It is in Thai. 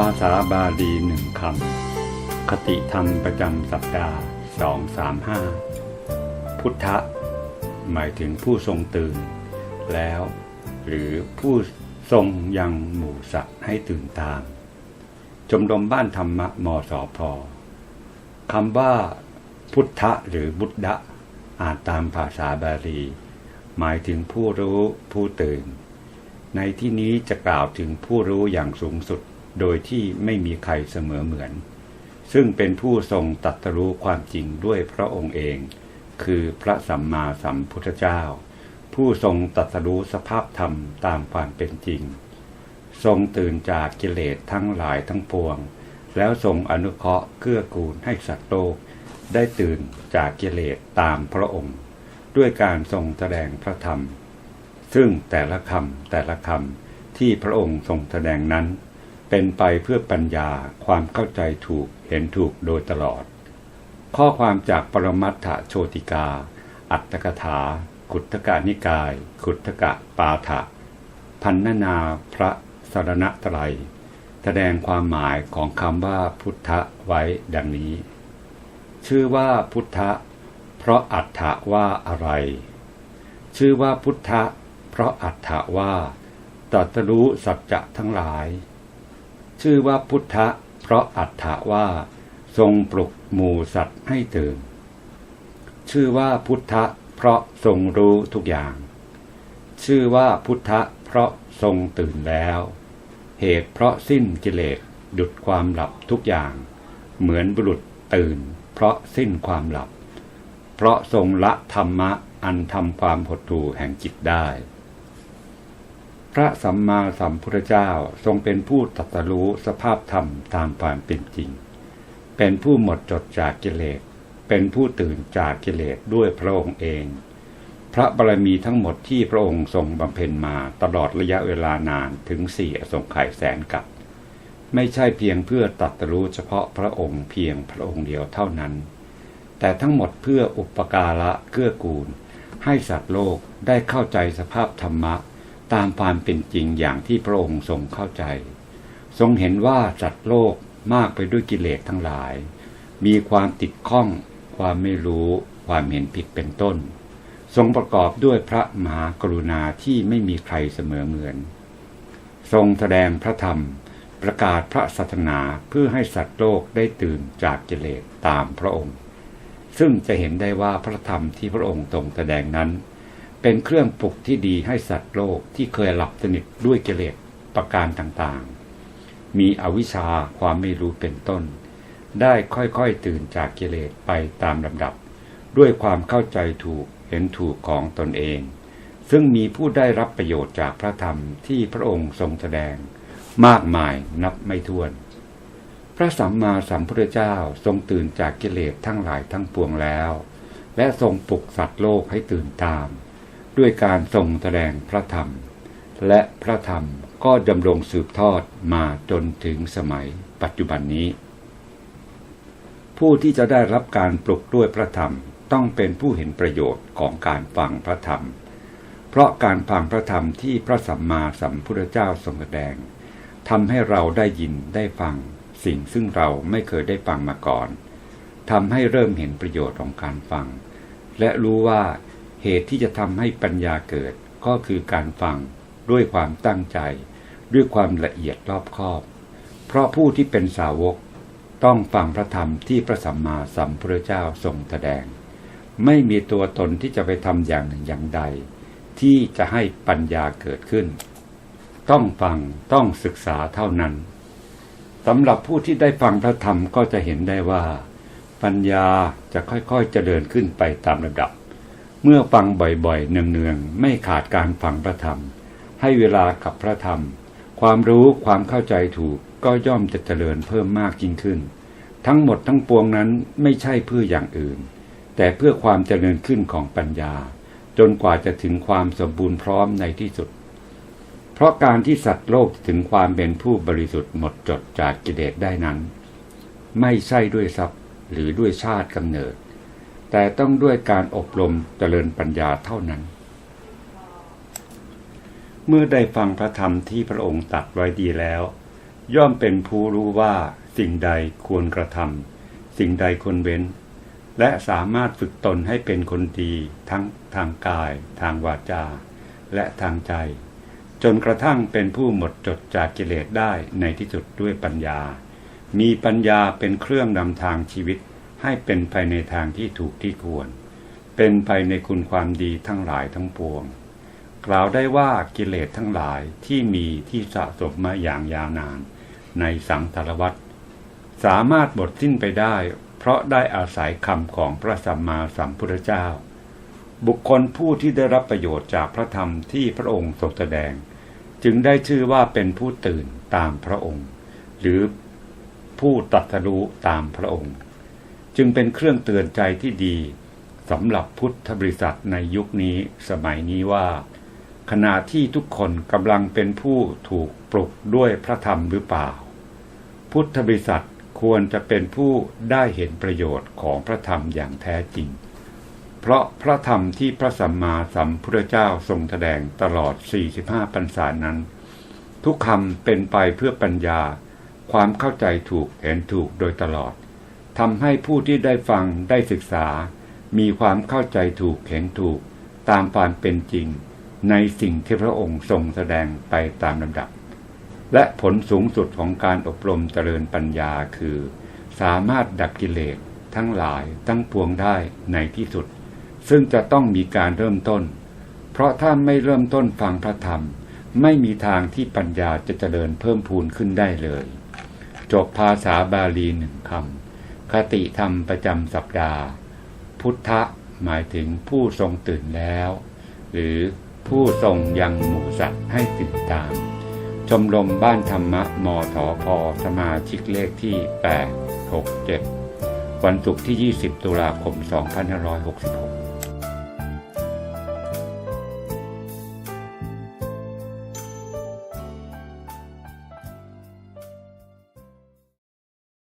ภาษาบาลีหนึ่งคำ คติธรรมประจำสัปดาห์สองสามห้าพุทธะ หมายถึงผู้ทรงตื่น แล้ว หรือผู้ทรงยังหมู่สัตว์ให้ตื่นตามชมรมบ้านธรรมะมสพคำว่า พุทธะหรือบุตดะอ่านตามภาษาบาลี หมายถึงผู้รู้ผู้ตื่น ในที่นี้จะกล่าวถึงผู้รู้อย่างสูงสุด โดยที่ไม่มีใครเสมอเหมือน ซึ่งเป็นผู้ทรงตรัสรู้ความจริงด้วยพระองค์เอง คือพระสัมมาสัมพุทธเจ้า ผู้ทรงตรัสรู้สภาพธรรมตามความเป็นจริง ทรงตื่นจากกิเลสทั้งหลายทั้งปวง แล้วทรงอนุเคราะห์เกื้อกูลให้สัตว์โลก ได้ตื่นจากกิเลสตามพระองค์ ด้วยการทรงแสดงพระธรรม ซึ่งแต่ละคำแต่ละคำที่พระองค์ทรงแสดงนั้น เป็นไปเพื่อปัญญาความเข้าใจถูกเห็นถูกโดยตลอด ข้อความจากปรมัตถโชติกา อัตถกถา ขุทกานิกาย ขุทกะปาฐะพันนานาพระสรณตรัยแสดงความหมายของคำว่าพุทธะไว้ดังนี้ ชื่อว่าพุทธะ เพราะอัฏฐะว่าอะไร ชื่อว่าพุทธะ เพราะอัฏฐะว่าตรัสรู้สัจจะทั้งหลาย ชื่อว่าพุทธะ เพราะอัฏฐะว่า ทรงปลุกหมู่สัตว์ให้ตื่น ชื่อว่าพุทธะ เพราะทรงรู้ทุกอย่าง ชื่อว่าพุทธะ เพราะทรงตื่นแล้ว เหตุเพราะสิ้นกิเลสดุดความหลับทุกอย่าง เหมือนบุรุษตื่น เพราะสิ้นความหลับ เพราะทรงละธรรมะอันทำความหดหู่แห่งจิตได้ พระสัมมาสัมพุทธเจ้าทรงเป็นผู้ตรัสรู้สภาพธรรมตามความเป็นจริง เป็นผู้หมดจดจากกิเลส เป็นผู้ตื่นจากกิเลสด้วยพระองค์เอง พระบารมีทั้งหมดที่พระองค์ทรงบำเพ็ญมาตลอดระยะเวลานานถึงสี่อสงไขยแสนกับ ไม่ใช่เพียงเพื่อตรัสรู้เฉพาะพระองค์เพียงพระองค์เดียวเท่านั้น แต่ทั้งหมดเพื่ออุปการะเกื้อกูล ให้สัตว์โลกได้เข้าใจสภาพธรรมะ ตามความเป็นจริงอย่างที่พระองค์ทรงเข้าใจ ทรงเห็นว่าสัตว์โลกมากไปด้วยกิเลสทั้งหลาย มีความติดข้อง ความไม่รู้ ความเห็นผิดเป็นต้น ทรงประกอบด้วยพระมหากรุณาที่ไม่มีใครเสมอเหมือน ทรงแสดงพระธรรม ประกาศพระศาสนาเพื่อให้สัตว์โลกได้ตื่นจากกิเลสตามพระองค์ ซึ่งจะเห็นได้ว่าพระธรรมที่พระองค์ทรงแสดงนั้น เป็นเครื่องปลุกที่ดีให้สัตว์โลกที่เคยหลับสนิทด้วยกิเลสประการต่างๆ มีอวิชชาความไม่รู้เป็นต้น ได้ค่อยๆตื่นจากกิเลสไปตามลำดับ ด้วยความเข้าใจถูกเห็นถูกของตนเอง ซึ่งมีผู้ได้รับประโยชน์จากพระธรรมที่พระองค์ทรงแสดง มากมายนับไม่ถ้วน พระสัมมาสัมพุทธเจ้าทรงตื่นจากกิเลสทั้งหลายทั้งปวงแล้ว และทรงปลุกสัตว์โลกให้ตื่นตาม ด้วยการทรงแสดงพระธรรม และพระธรรมก็ดำรงสืบทอดมาจนถึงสมัยปัจจุบันนี้ ผู้ที่จะได้รับการปลุกด้วยพระธรรมต้องเป็นผู้เห็นประโยชน์ของการฟังพระธรรม เพราะการฟังพระธรรมที่พระสัมมาสัมพุทธเจ้าทรงแสดงทำให้เราได้ยินได้ฟังสิ่งซึ่งเราไม่เคยได้ฟังมาก่อนทำให้เริ่มเห็นประโยชน์ของการฟัง และรู้ว่า เหตุที่จะทำให้ปัญญาเกิดก็คือการฟังด้วยความตั้งใจ ด้วยความละเอียดรอบคอบ เพราะผู้ที่เป็นสาวกต้องฟังพระธรรมที่พระสัมมาสัมพุทธเจ้าทรงแสดง ไม่มีตัวตนที่จะไปทำอย่างหนึ่งอย่างใด ที่จะให้ปัญญาเกิดขึ้น ต้องฟังต้องศึกษาเท่านั้นสำหรับผู้ที่ได้ฟังพระธรรมก็จะเห็นได้ว่า ปัญญาจะค่อยๆเจริญขึ้นไปตามระดับ เมื่อฟังบ่อยๆเนืองๆไม่ขาดการฟังพระธรรม ให้เวลากับพระธรรม ความรู้ความเข้าใจถูกก็ย่อมจะเจริญเพิ่มมากยิ่งขึ้น ทั้งหมดทั้งปวงนั้นไม่ใช่เพื่ออย่างอื่น แต่เพื่อความเจริญขึ้นของปัญญา จนกว่าจะถึงความสมบูรณ์พร้อมในที่สุด เพราะการที่สัตว์โลกถึงความเป็นผู้บริสุทธิ์หมดจดจากกิเลสได้นั้น ไม่ใช่ด้วยทรัพย์หรือด้วยชาติกำเนิด แต่ต้องด้วยการอบรมเจริญปัญญาเท่านั้น เมื่อได้ฟังพระธรรมที่พระองค์ตรัสไว้ดีแล้ว ย่อมเป็นผู้รู้ว่าสิ่งใดควรกระทำสิ่งใดควรเว้น และสามารถฝึกตนให้เป็นคนดีทั้งทางกาย ทางวาจา และทางใจ จนกระทั่งเป็นผู้หมดจดจากกิเลสได้ในที่สุดด้วยปัญญา มีปัญญาเป็นเครื่องนำทางชีวิต ให้เป็นไปในทางที่ถูกที่ควร เป็นไปในคุณความดีทั้งหลายทั้งปวง กล่าวได้ว่ากิเลสทั้งหลายที่มีที่สะสมมาอย่างยาวนาน ในสังสารวัฏสามารถหมดสิ้นไปได้ เพราะได้อาศัยคำของพระสัมมาสัมพุทธเจ้า บุคคลผู้ที่ได้รับประโยชน์จากพระธรรมที่พระองค์ทรงแสดง จึงได้ชื่อว่าเป็นผู้ตื่นตามพระองค์ หรือผู้ตรัสรู้ตามพระองค์ จึงเป็นเครื่องเตือนใจที่ดีสำหรับพุทธบริษัทในยุคนี้สมัยนี้ว่า ขณะที่ทุกคนกำลังเป็นผู้ถูกปลุกด้วยพระธรรมหรือเปล่า พุทธบริษัทควรจะเป็นผู้ได้เห็นประโยชน์ของพระธรรมอย่างแท้จริง เพราะพระธรรมที่พระสัมมาสัมพุทธเจ้าทรงแสดงตลอด 45 พรรษานั้น ทุกคำเป็นไปเพื่อปัญญา ความเข้าใจถูกเห็นถูกโดยตลอด ทำให้ผู้ที่ได้ฟังได้ศึกษา มีความเข้าใจถูกเห็นถูก ตามความเป็นจริง ในสิ่งที่พระองค์ทรงแสดงไปตามลำดับ และผลสูงสุดของการอบรมเจริญปัญญาคือ สามารถดับกิเลสทั้งหลายทั้งปวงได้ในที่สุด ซึ่งจะต้องมีการเริ่มต้น เพราะถ้าไม่เริ่มต้นฟังพระธรรม ไม่มีทางที่ปัญญาจะเจริญเพิ่มพูนขึ้นได้เลย จบภาษาบาลีหนึ่งคำ คติธรรมประจำสัปดาห์ พุทธะหมายถึงผู้ทรงตื่นแล้ว หรือผู้ทรงยังหมู่สัตว์ให้ตื่นตาม ชมรมบ้านธรรมะมทพสมาชิกเลขที่ 867 วันศุกร์ที่ 20 ตุลาคม 2566